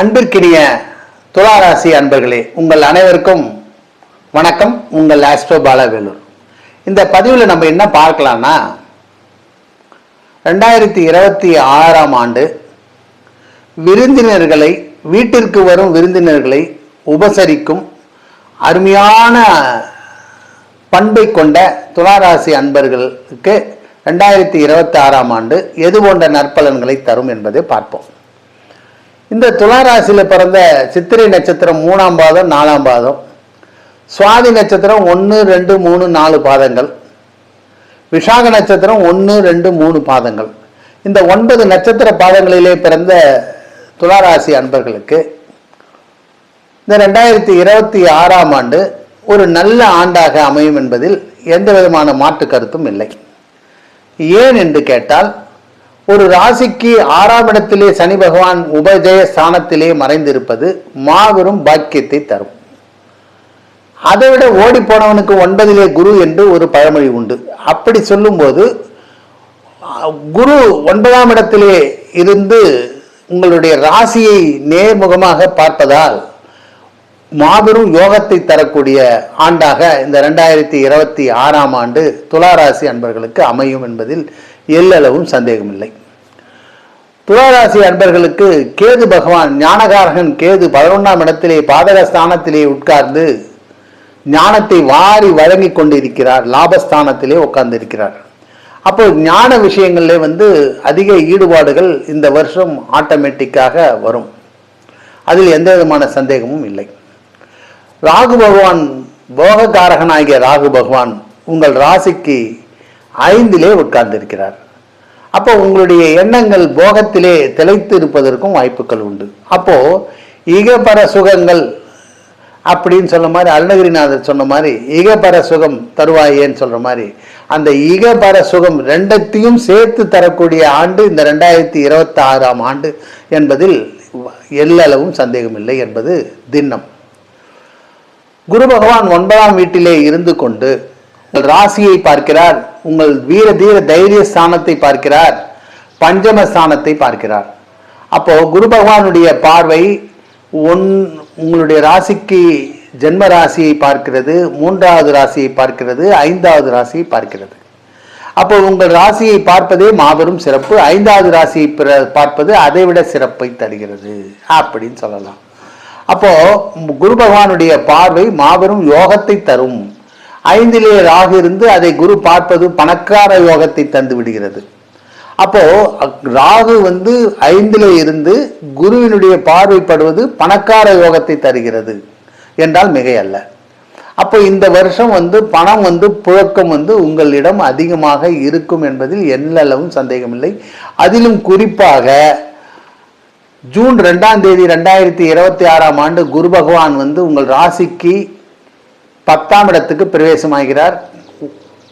அன்பிற்கினிய துளாராசி அன்பர்களே உங்கள் அனைவருக்கும் வணக்கம். உங்கள் ஆஸ்ட்ரோ பாலவேலூர். இந்த பதிவில் நம்ம என்ன பார்க்கலாம்னா ரெண்டாயிரத்தி இருபத்தி ஆறாம் ஆண்டு விருந்தினர்களை வீட்டிற்கு வரும் விருந்தினர்களை உபசரிக்கும் அருமையான பண்பை கொண்ட துளாராசி அன்பர்களுக்கு ரெண்டாயிரத்தி இருபத்தி ஆறாம் ஆண்டு எது போன்ற நற்பலன்களை தரும் என்பதை பார்ப்போம். இந்த துளாராசியில் பிறந்த சித்திரை நட்சத்திரம் மூணாம் பாதம் நாலாம் பாதம். சுவாதி நட்சத்திரம் ஒன்று ரெண்டு மூணு நாலு பாதங்கள். விஷாக நட்சத்திரம் ஒன்று ரெண்டு மூணு பாதங்கள். இந்த ஒன்பது நட்சத்திர பாதங்களிலே பிறந்த துளாராசி அன்பர்களுக்கு இந்த ரெண்டாயிரத்தி இருபத்தி ஆறாம் ஆண்டு ஒரு நல்ல ஆண்டாக அமையும் என்பதில் எந்த விதமான மாற்று கருத்தும் இல்லை. ஏன் என்று கேட்டால் ஒரு ராசிக்கு ஆறாம் இடத்திலே சனி பகவான் உபஜய ஸ்தானத்திலே மறைந்திருப்பது மாபெரும் பாக்கியத்தை தரும். அதைவிட ஓடி போனவனுக்கு ஒன்பதிலே குரு என்று ஒரு பழமொழி உண்டு. அப்படி சொல்லும்போது குரு ஒன்பதாம் இடத்திலே இருந்து உங்களுடைய ராசியை நேர்முகமாக பார்ப்பதால் மாபெரும் யோகத்தை தரக்கூடிய ஆண்டாக இந்த ரெண்டாயிரத்தி இருபத்தி ஆறாம் ஆண்டு துளாராசி அன்பர்களுக்கு அமையும் என்பதில் எல்லளவும் சந்தேகமில்லை. துளாராசி அன்பர்களுக்கு கேது பகவான் ஞானகாரகன் கேது பதினொன்றாம் இடத்திலே பாதக ஸ்தானத்திலே உட்கார்ந்து ஞானத்தை வாரி வழங்கி கொண்டிருக்கிறார். லாபஸ்தானத்திலே உட்கார்ந்திருக்கிறார். அப்போ ஞான விஷயங்களிலே வந்து அதிக ஈடுபாடுகள் இந்த வருஷம் ஆட்டோமேட்டிக்காக வரும். அதில் எந்த விதமான சந்தேகமும் இல்லை. ராகு பகவான் போகக்காரகனாகிய ராகு பகவான் உங்கள் ராசிக்கு ஐந்திலே உட்கார்ந்திருக்கிறார். அப்போ உங்களுடைய எண்ணங்கள் போகத்திலே திளைத்து இருப்பதற்கும் வாய்ப்புகள் உண்டு. அப்போது இகபர சுகங்கள் அப்படின்னு சொன்ன மாதிரி அருணகிரிநாதர் சொன்ன மாதிரி இகபர சுகம் தருவாயேன்னு சொல்கிற மாதிரி அந்த இகபர சுகம் ரெண்டத்தையும் சேர்த்து தரக்கூடிய ஆண்டு இந்த ரெண்டாயிரத்தி இருபத்தி ஆறாம் ஆண்டு என்பதில் எல்லளவும் சந்தேகமில்லை என்பது திண்ணம். குரு பகவான் ஒன்பதாம் வீட்டிலே இருந்து கொண்டு உங்கள் ராசியை பார்க்கிறார். உங்கள் வீர தீர தைரிய ஸ்தானத்தை பார்க்கிறார். பஞ்சம ஸ்தானத்தை பார்க்கிறார். அப்போ குரு பகவானுடைய பார்வை ஒன் உங்களுடைய ராசிக்கு ஜென்ம ராசியை பார்க்கிறது மூன்றாவது ராசியை பார்க்கிறது ஐந்தாவது ராசியை பார்க்கிறது. அப்போ உங்கள் ராசியை பார்ப்பதே மாபெரும் சிறப்பு ஐந்தாவது ராசியை பிற- பார்ப்பது அதைவிட சிறப்பை தருகிறது அப்படின்னு சொல்லலாம். அப்போ குரு பகவானுடைய பார்வை மாபெரும் யோகத்தை தரும். ஐந்திலே ராகு இருந்து அதை குரு பார்ப்பது பணக்கார யோகத்தை தந்து விடுகிறது. அப்போ அக்- ராகு வந்து ஐந்திலே இருந்து குருவினுடைய பார்வைப்படுவது பணக்கார யோகத்தை தருகிறது என்றால் மிகையல்ல. அப்போ இந்த வருஷம் வந்து பணம் வந்து புழக்கம் வந்து உங்களிடம் அதிகமாக இருக்கும் என்பதில் எல்லளவும் சந்தேகமில்லை. அதிலும் குறிப்பாக ஜூன் ரெண்டாம் தேதி ரெண்டாயிரத்தி இருபத்தி ஆறாம் ஆண்டு குரு பகவான் வந்து உங்கள் ராசிக்கு பத்தாம் இடத்துக்கு பிரவேசமாகிறார்.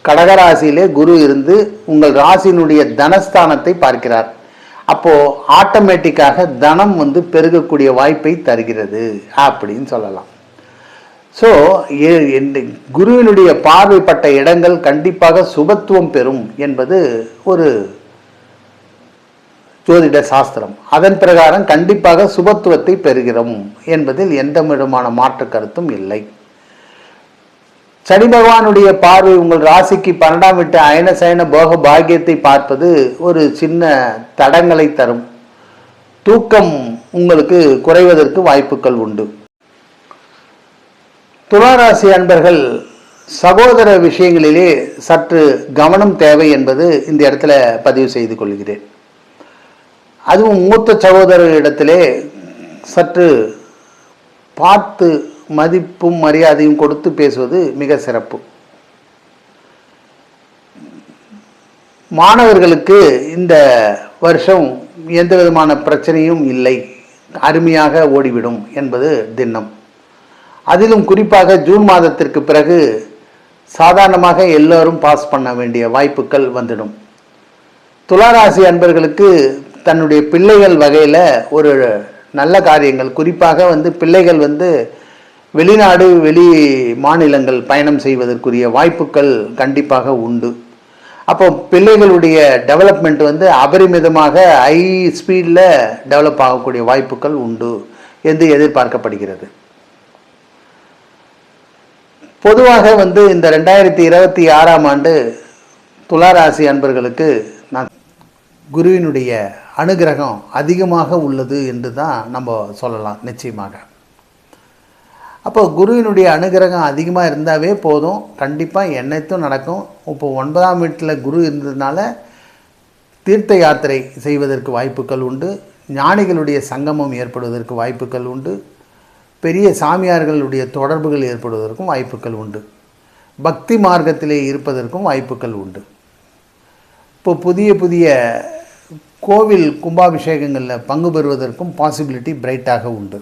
கடகராசியிலே குரு இருந்து உங்கள் ராசியினுடைய தனஸ்தானத்தை பார்க்கிறார். அப்போ ஆட்டோமேட்டிக்காக தனம் வந்து பெருகக்கூடிய வாய்ப்பை தருகிறது அப்படின்னு சொல்லலாம். ஸோ குருவினுடைய பார்வைப்பட்ட இடங்கள் கண்டிப்பாக சுபத்துவம் பெறும் என்பது ஒரு ஜோதிட சாஸ்திரம். அதன் பிரகாரம் கண்டிப்பாக சுபத்துவத்தை பெறுகிறோம் என்பதில் எந்த விதமான மாற்று கருத்தும் இல்லை. சனி பகவானுடைய பார்வை உங்கள் ராசிக்கு பன்னெண்டாம் விட்டு அயன சயன போக பாக்கியத்தை பார்ப்பது ஒரு சின்ன தடங்களை தரும். தூக்கம் உங்களுக்கு குறைவதற்கு வாய்ப்புகள் உண்டு. துளாராசி அன்பர்கள் சகோதர விஷயங்களிலே சற்று கவனம் தேவை என்பது இந்த இடத்துல பதிவு செய்து கொள்கிறேன். அதுவும் மூத்த சகோதரர்களிடத்திலே சற்று பார்த்து மதிப்பும் மரியாதையும் கொடுத்து பேசுவது மிக சிறப்பு. மாணவர்களுக்கு இந்த வருஷம் எந்த விதமான பிரச்சனையும் இல்லை. அருமையாக ஓடிவிடும் என்பது திண்ணம். அதிலும் குறிப்பாக ஜூன் மாதத்திற்கு பிறகு சாதாரணமாக எல்லோரும் பாஸ் பண்ண வேண்டிய வாய்ப்புகள் வந்துடும். துளாராசி அன்பர்களுக்கு தன்னுடைய பிள்ளைகள் வகையில் ஒரு நல்ல காரியங்கள். குறிப்பாக வந்து பிள்ளைகள் வந்து வெளிநாடு வெளி மாநிலங்கள் பயணம் செய்வதற்குரிய வாய்ப்புகள் கண்டிப்பாக உண்டு. அப்போ பிள்ளைகளுடைய டெவலப்மெண்ட் வந்து அபரிமிதமாக ஹை ஸ்பீடில் டெவலப் ஆகக்கூடிய வாய்ப்புகள் உண்டு என்று எதிர்பார்க்கப்படுகிறது. பொதுவாக வந்து இந்த ரெண்டாயிரத்தி இருபத்தி ஆறாம் ஆண்டு துளாராசி அன்பர்களுக்கு நான் குருவினுடைய அனுகிரகம் அதிகமாக உள்ளது என்று தான் நம்ம சொல்லலாம் நிச்சயமாக. அப்போ குருவினுடைய அனுகிரகம் அதிகமாக இருந்தாவே போதும். கண்டிப்பாக என்னைத்தும் நடக்கும். இப்போ ஒன்பதாம் வீட்டில் குரு இருந்ததுனால தீர்த்த யாத்திரை செய்வதற்கு வாய்ப்புகள் உண்டு. ஞானிகளுடைய சங்கமம் ஏற்படுவதற்கு வாய்ப்புகள் உண்டு. பெரிய சாமியார்களுடைய தொடர்புகள் ஏற்படுவதற்கும் வாய்ப்புகள் உண்டு. பக்தி மார்க்கத்திலே இருப்பதற்கும் வாய்ப்புகள் உண்டு. இப்போ புதிய புதிய கோவில் கும்பாபிஷேகங்களில் பங்கு பெறுவதற்கும் பாசிபிலிட்டி பிரைட்டாக உண்டு.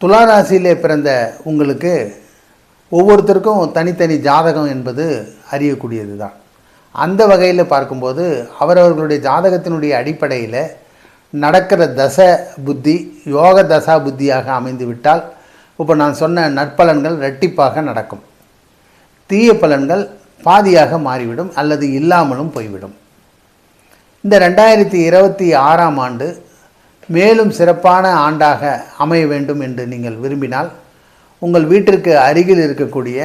துளாராசியிலே பிறந்த உங்களுக்கு ஒவ்வொருத்தருக்கும் தனித்தனி ஜாதகம் என்பது அறியக்கூடியது தான் அந்த வகையில் பார்க்கும்போது அவரவர்களுடைய ஜாதகத்தினுடைய அடிப்படையில் நடக்கிற தச புத்தி யோக தசா புத்தியாக அமைந்து விட்டால் இப்போ நான் சொன்ன நற்பலன்கள் ரெட்டிப்பாக நடக்கும். தீய பலன்கள் பாதியாக மாறிவிடும் அல்லது இல்லாமலும் போய்விடும். இந்த ரெண்டாயிரத்தி இருபத்தி ஆறாம் ஆண்டு மேலும் சிறப்பான ஆண்டாக அமைய வேண்டும் என்று நீங்கள் விரும்பினால் உங்கள் வீட்டிற்கு அருகில் இருக்கக்கூடிய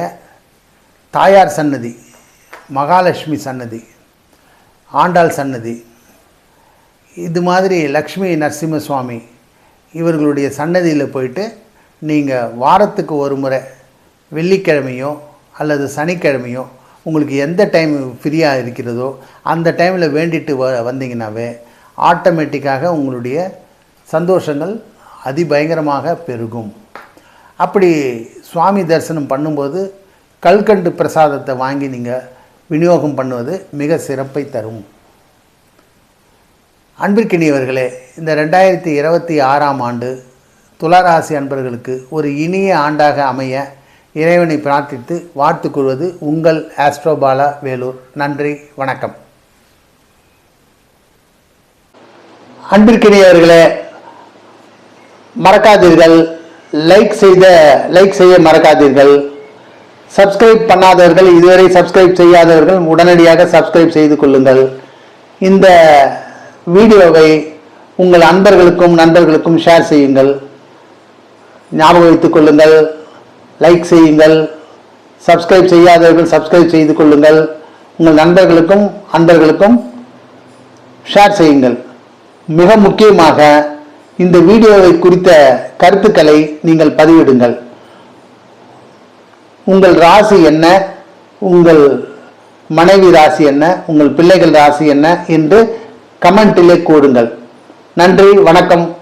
தாயார் சன்னதி மகாலட்சுமி சன்னதி ஆண்டாள் சன்னதி இது மாதிரி லக்ஷ்மி நரசிம்ம சுவாமி இவர்களுடைய சன்னதியில் போயிட்டு நீங்கள் வாரத்துக்கு ஒரு முறை வெள்ளிக்கிழமையோ அல்லது சனிக்கிழமையோ உங்களுக்கு எந்த டைம் ஃப்ரீயாக இருக்கிறதோ அந்த டைமில் வேண்டிட்டு வ வந்தீங்கன்னாவே ஆட்டோமேட்டிக்காக உங்களுடைய சந்தோஷங்கள் அதிபயங்கரமாக பெருகும். அப்படி சுவாமி தரிசனம் பண்ணும்போது கல்கண்டு பிரசாதத்தை வாங்கி நீங்கள் விநியோகம் பண்ணுவது மிக சிறப்பை தரும். அன்பிற்கினியவர்களே இந்த ரெண்டாயிரத்தி இருபத்தி ஆறாம் ஆண்டு துளாராசி அன்பர்களுக்கு ஒரு இனிய ஆண்டாக அமைய இறைவனை பிரார்த்தித்து வாழ்த்து கூறுவது உங்கள் ஆஸ்ட்ரோபாலா வேலூர். நன்றி வணக்கம். அன்பிற்கினியவர்களே மறக்காதீர்கள். லைக் செய்த லைக் செய்ய மறக்காதீர்கள். சப்ஸ்கிரைப் பண்ணாதவர்கள் இதுவரை சப்ஸ்கிரைப் செய்யாதவர்கள் உடனடியாக சப்ஸ்கிரைப் செய்து கொள்ளுங்கள். இந்த வீடியோவை உங்கள் அன்பர்களுக்கும் நண்பர்களுக்கும் ஷேர் செய்யுங்கள். ஞாபகம் வைத்துக் கொள்ளுங்கள். லைக் செய்யுங்கள். சப்ஸ்கிரைப் செய்யாதவர்கள் சப்ஸ்கிரைப் செய்து கொள்ளுங்கள். உங்கள் நண்பர்களுக்கும் அன்பர்களுக்கும் ஷேர் செய்யுங்கள். மிக முக்கியமாக இந்த வீடியோவை குறித்த கருத்துக்களை நீங்கள் பதிவிடுங்கள். உங்கள் ராசி என்ன? உங்கள் மனைவி ராசி என்ன? உங்கள் பிள்ளைகள் ராசி என்ன? என்று கமெண்டிலே கூறுங்கள். நன்றி வணக்கம்.